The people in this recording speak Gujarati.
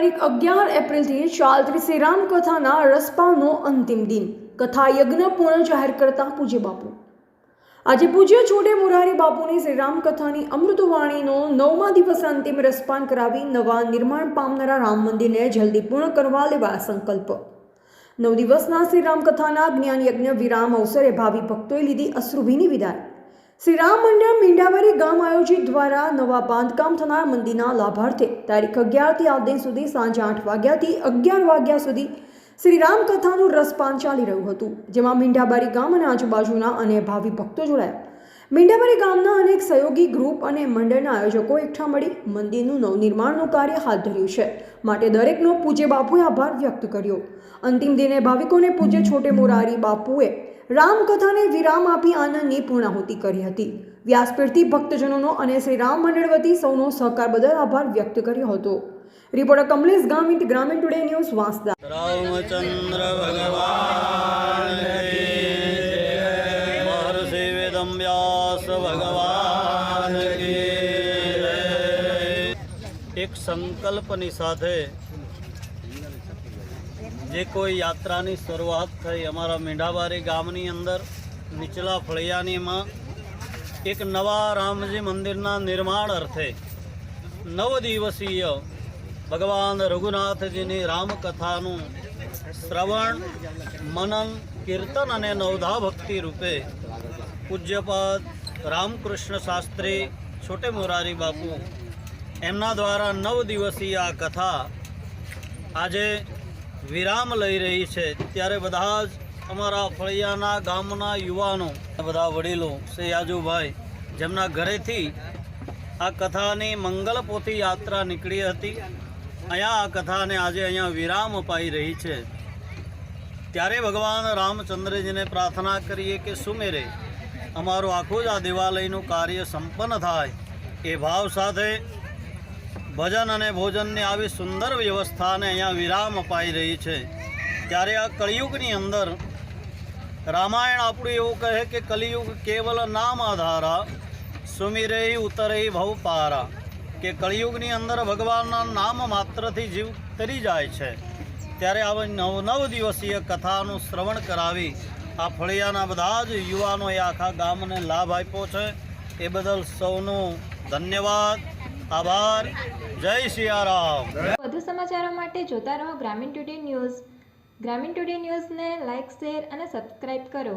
તારીખ અગિયાર એપ્રિલથી શાલત્રી શ્રી રામ કથાના રસપાનો અંતિમ દિન. કથા યજ્ઞ પૂર્ણ જાહેર કરતા પૂજ્ય બાપુ. આજે પૂજ્ય છોડે મુરારી બાપુની શ્રીરામ કથાની અમૃતવાણીનો નવમા દિવસ અંતિમ રસપાન કરાવી નવા નિર્માણ પામનારા રામ મંદિરને જલ્દી પૂર્ણ કરવા લેવા સંકલ્પ. નવ દિવસના શ્રીરામ કથાના જ્ઞાન યજ્ઞ વિરામ અવસરે ભાવિ ભક્તોએ લીધી અશ્રુભીની વિદાય. શ્રી રામ મંડળ મીંડાવરી ગામ આયોજિત દ્વારા નવા બાંધકામ થનાર મંદિરના લાભાર્થે તારીખ અગિયારથી આ દિન સુધી સાંજે આઠ વાગ્યાથી અગિયાર વાગ્યા સુધી શ્રી રામ કથાનું રસપાન ચાલી રહ્યું હતું, જેમાં મીંઢાબારી ગામ અને આજુબાજુના અને ભાવિ ભક્તો જોડાયા. મીંઢાબારી ગામના અનેક સહયોગી ગ્રુપ અને મંડળના આયોજકો એકઠા મળી મંદિરનું નવનિર્માણનું કાર્ય હાથ ધર્યું છે. માટે દરેકનો પૂજ્ય બાપુએ આભાર વ્યક્ત કર્યો. અંતિમ દિને ભાવિકોને પૂજ્ય છોટે મોરારી બાપુએ રામકથાને વિરામ આપી આનંદની પૂર્ણાહુતિ કરી હતી. વ્યાસપીઠથી ભક્તજનોનો અને શ્રી રામ મંડળ વતી સૌનો સહકાર બદલ આભાર વ્યક્ત કર્યો હતો. રિપોર્ટર કમલેશ ગામિત, ગ્રામીણ ટુડે ન્યૂઝ વાંસદા. રામચંદ્ર ભગવાન. એક સંકલ્પની સાથે જે કોઈ યાત્રાની શરૂઆત થઈ, અમારા મીંઢાબારી ગામની અંદર, નીચલા ફળિયાનીમાં એક નવા રામજી મંદિરના નિર્માણ અર્થે નવ દિવસીય ભગવાન રઘુનાથજીની રામકથાનું શ્રવણ, મનન, કીર્તન અને નવધા ભક્તિ રૂપે પૂજ્યપદ રામકૃષ્ણ શાસ્ત્રી, છોટે મોરારી બાપુ એમના દ્વારા નવ દિવસીય આ કથા આજે વિરામ લઈ રહી છે. ત્યારે બધા જ અમારા ફળિયાના ગામના યુવાનો, બધા વડીલો, શ્રી જેમના ઘરેથી આ કથાની મંગલપોથી યાત્રા નીકળી હતી. અહીંયા આ કથાને આજે અહીંયા વિરામ અપાઈ રહી છે. ત્યારે ભગવાન રામચંદ્રજીને પ્રાર્થના કરીએ કે સુમેરે, અમારું આખું જ આ દેવાલયનું કાર્ય સંપન્ન થાય એ ભાવ સાથે ભજન અને ભોજનની આવી સુંદર વ્યવસ્થાને અહીંયા વિરામ અપાઈ રહી છે. ત્યારે આ કળિયુગની અંદર રામાયણ આપણું એવું કહે કે કલિયુગ કેવલ નામ આધારા, સુમિરે ઉતરે ભવ પારા, કે કળિયુગની અંદર ભગવાનના નામ માત્રથી જીવ તરી જાય છે. ત્યારે આવા નવ નવ દિવસીય કથાનું શ્રવણ કરાવી આ ફળિયાના બધા જ યુવાનોએ આખા ગામને લાભ આપ્યો છે. એ બદલ સૌનું ધન્યવાદ. આભાર. જય સિયારામ વધુ સમાચારો માટે જોતા રહો Gramin today news. Gramin today ન્યૂઝને લાઇક શેર અને સબસ્ક્રાઇબ કરો.